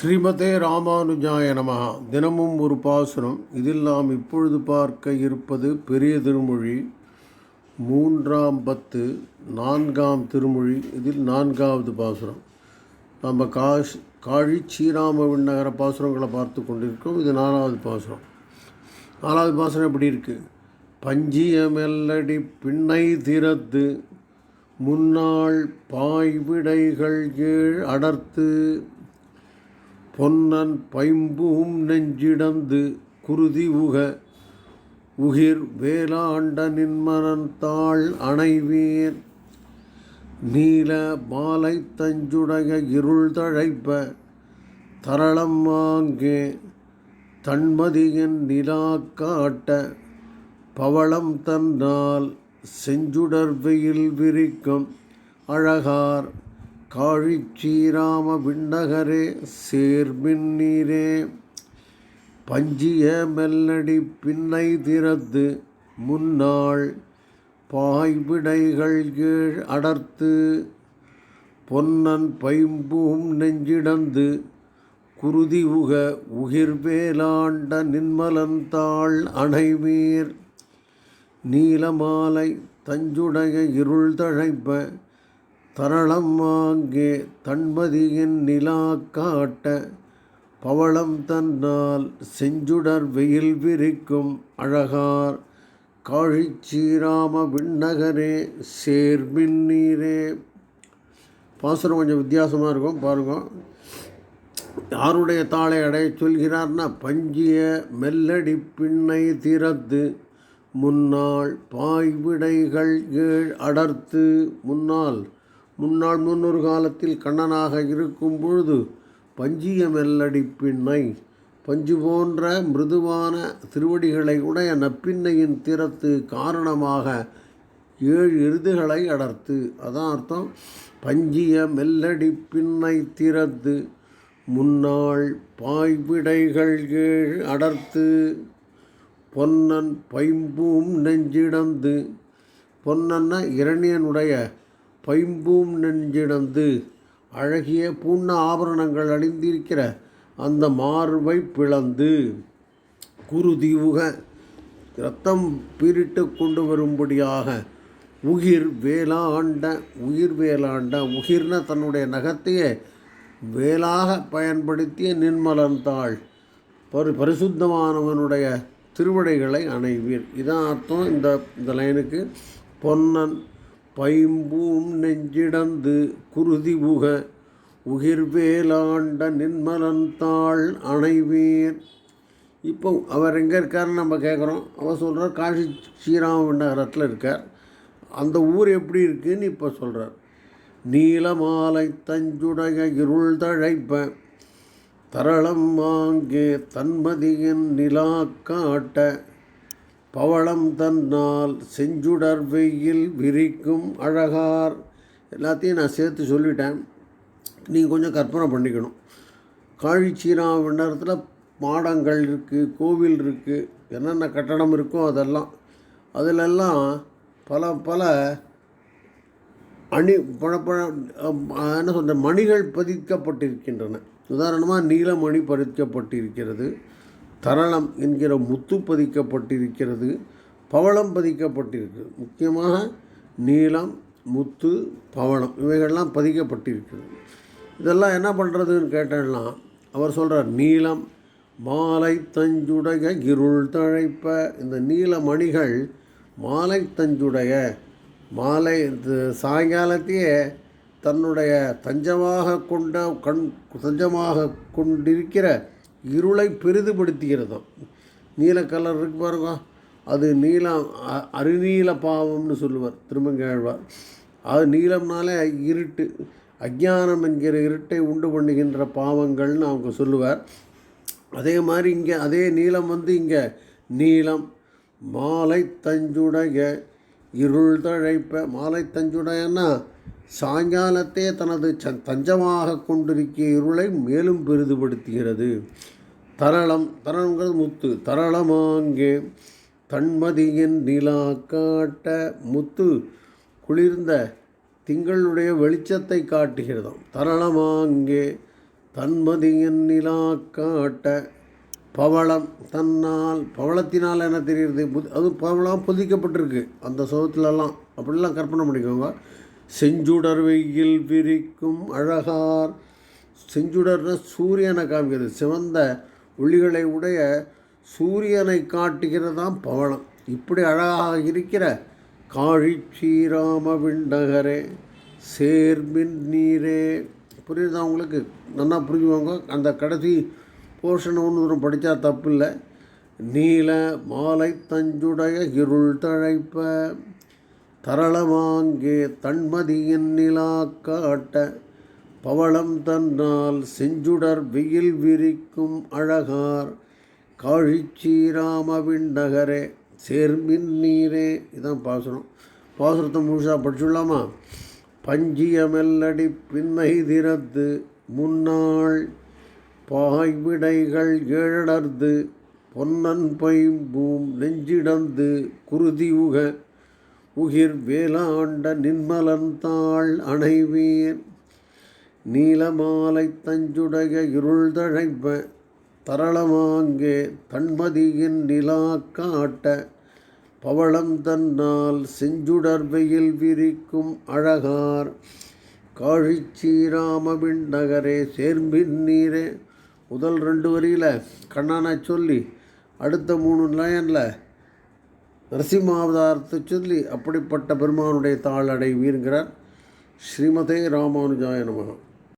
ஸ்ரீமதே ராமானுஜாய நமகா தினமும் ஒரு பாசுரம். இதில் நாம் இப்பொழுது பார்க்க இருப்பது பெரிய திருமொழி மூன்றாம் பத்து நான்காம் திருமொழி இதில் நான்காவது பாசுரம். நம்ம காஷ் காழி ஸ்ரீராம விண்ணகர பாசுரங்களை பார்த்து கொண்டிருக்கோம் இது நாலாவது பாசுரம். நாலாவது பாசுரம் எப்படி இருக்குது பஞ்சியமெல்லடி பின்னை திறத்து முன்னாள் பாய்விடைகள் ஏழ் அடர்த்து பொன்னன் பைம்பூம் நெஞ்சிடந்து குருதி உக உகிர் வேலாண்ட நின்மனன் தாள் அணைவீர். நீல மாலை தஞ்சுடைய இருள் தழைப்ப தரளம் வாங்கே தன்மதியின் நிலா காட்ட பவளம் தன்னால் செஞ்சுடர் வெயில் விரிக்கும் அழகார். காழிச்சீராம விண்ணகரே சேர்மின் நீரே. பஞ்சிய மெல்லடி பின்னை திறந்து முன்னாள் பாய்விடைகள் கீழ் அடர்த்து பொன்னன் பைம்பூம் நெஞ்சிடந்து குருதி உக உகிர்வேலாண்ட நின்மலந்தாள் அணைவீர். நீலமாலை தஞ்சுடைய இருள் தழைப்ப தரளம் வாங்கே தன்மதியின் நிலா காட்ட பவளம் தன்னால் செஞ்சுடர் வெயில் விரிக்கும் அழகார். காழிச்சீராம விண்ணகரே சேர்மின் நீரே. பாசுரம் கொஞ்சம் வித்தியாசமாக இருக்கும் பாருங்க. யாருடைய தாளை அடைய சொல்கிறார்னா பஞ்சிய மெல்லடி பின்னை திறத்து முன்னாள் பாய்விடைகள் ஏழ் அடர்த்து முன்னால் முன்னாள் முன்னொரு காலத்தில் கண்ணனாக இருக்கும் பொழுது பஞ்சிய மெல்லடி பின்னை பஞ்சு போன்ற மிருதுவான திருவடிகளை உடைய நப்பின்னையின் திறத்து காரணமாக ஏழு எருதுகளை அடர்த்து. அதான் அர்த்தம் பஞ்சிய மெல்லடி பின்னை திறத்து முன்னாள் பாய்விடைகள் ஏழு அடர்த்து. பொன்னன் பைம்பூம் நெஞ்சிடந்து பொன்னன்ன இரணியனுடைய பைம்பூம் நெஞ்சிடந்து அழகிய பூண்ண ஆபரணங்கள் அணிந்திருக்கிற அந்த மார்பை பிளந்து குருதிவுக ரத்தம் பீரிட்டு கொண்டு வரும்படியாக உயிர் வேளாண்ட உயிர் வேளாண்ட உகிர்ன தன்னுடைய நகத்தையே வேலாக பயன்படுத்திய நின்மலந்தாள் பரி பரிசுத்தமானவனுடைய திருவடைகளை அணைவீர். இதான் அர்த்தம் இந்த இந்த லைனுக்கு. பொன்னன் பைம்பூம் நெஞ்சிடந்து குருதி உக உகிர்வேலாண்ட நின்மலந்தாள் அணைவீர். இப்போ அவர் எங்கே இருக்காருன்னு நம்ம கேட்குறோம் அவர் சொல்கிறார் காசி ஸ்ரீராம நகரத்தில் இருக்கார். அந்த ஊர் எப்படி இருக்குன்னு இப்போ சொல்கிறார் நீலமாலை தஞ்சுடைய இருள் தழைப்ப தரளம் வாங்கே தன்மதியின் நிலா காட்ட பவளம் தன்னால் செஞ்சுடர் வெயில் விரிக்கும் அழகார். எல்லாத்தையும் நான் சேர்த்து சொல்லிட்டேன். நீங்கள் கொஞ்சம் கற்பனை பண்ணிக்கணும். காழிச்சீராம நேரத்தில் மாடங்கள் இருக்குது கோவில் இருக்குது என்னென்ன கட்டடம் இருக்கோ அதெல்லாம். அதிலெல்லாம் பல பல அணி பல பல என்ன சொல்கிற மணிகள் பதிக்கப்பட்டிருக்கின்றன. உதாரணமாக நீலமணி பதிக்கப்பட்டிருக்கிறது. தரளம் என்கிற முத்து பதிக்கப்பட்டிருக்கிறது பவளம் பதிக்கப்பட்டிருக்கு. முக்கியமாக நீளம் முத்து பவளம் இவைகள்லாம் பதிக்கப்பட்டிருக்கிறது இதெல்லாம் என்ன பண்ணுறதுன்னு கேட்டேன்னா அவர் சொல்கிறார் நீளம் மாலை தஞ்சுடைய இருள் தழைப்ப. இந்த நீல மணிகள் மாலை தஞ்சுடைய மாலை சாயங்காலத்தையே தன்னுடைய தஞ்சமாக கொண்ட கண் தஞ்சமாக கொண்டிருக்கிற இருளை பெரிதுபடுத்துகிறதாம் நீல கலர் இருக்கு பாருங்க. அது நீலம் அருநீல பாவம்னு சொல்லுவார். திருமங்கேழ்வார் அது நீளம்னாலே இருட்டு. அஜானம் என்கிற இருட்டை உண்டு பண்ணுகின்ற பாவங்கள்னு அவங்க சொல்லுவார். அதே மாதிரி இங்கே அதே நீளம் வந்து இங்கே நீளம் மாலை தஞ்சுடைய இருள் தழைப்ப மாலை தஞ்சுடையன்னா சாயங்காலத்தே தனது ச தஞ்சமாக கொண்டிருக்கிய இருளை மேலும் பெரிதுபடுத்துகிறது. தரளம் தரளங்கிறது முத்து. தரளமாங்கே தன்மதியின் நிலா காட்ட முத்து குளிர்ந்த திங்களுடைய வெளிச்சத்தை காட்டுகிறதாம். தரளமாங்கே தன்மதியின் நிலா காட்ட பவளம் தன்னால் பவளத்தினால் என்ன தெரிகிறது? அது பவளம் பொதிக்கப்பட்டிருக்கு. அந்த சுகத்துலலாம் அப்படிலாம் கற்பனை பண்ணிக்கோங்க. செஞ்சுடர் வெயில் விரிக்கும் அழகார். செஞ்சுடர்ன சூரியனை காமிக்கிறது சிவந்த ஒளிகளை உடைய சூரியனை காட்டுகிறதாம் பவளம் இப்படி அழகாக இருக்கிற காழி ஸ்ரீராம விண்டகரே சேர்மின் நீரே. புரியுதா உங்களுக்கு? நல்லா புரிஞ்சுவாங்க அந்த கடைசி போர்ஷன் ஒன்று தூரம் படித்தா தப்பு இல்லை நீல மாலை தஞ்சுடைய இருள் தழைப்ப. தரளமாங்கே தன்மதியின் நிலா காட்ட பவளம் தன்னால் செஞ்சுடர் வெயில் விரிக்கும் அழகார். காழிச்சீராமவின் நகரே சேர்மின் நீரே. இதான் பாசுரம். பாசுரத்தை முழுசாக படிச்சுடலாமா? பஞ்சியமெல்லடி பின்னை திறத்து முன்னாள் பாய்விடைகள் ஏழடர்ந்து பொன்னன் பைம்பூம் நெஞ்சிடந்து குருதியுக உகிர் வேலாண்ட நின்மலர்ந்தாள் அணைவீர். நீலமாலை தஞ்சுடைய இருள் தழைப்ப தரளமாங்கே தன்மதியின் நிலா காட்ட பவளம் தன்னால் செஞ்சுடர்வையில் விரிக்கும் அழகார். காழிச்சீராமவின் நகரே சேர்ம்பின் நீரே. முதல் ரெண்டு வரியில் கண்ணனை சொல்லி அடுத்த மூணு லைனில் நரசிம்மாவதாரத்தை சொல்லி அப்படிப்பட்ட பெருமானுடைய தாள் அடைவீர்கிறார் ஸ்ரீமதே ராமானுஜாய நமகம்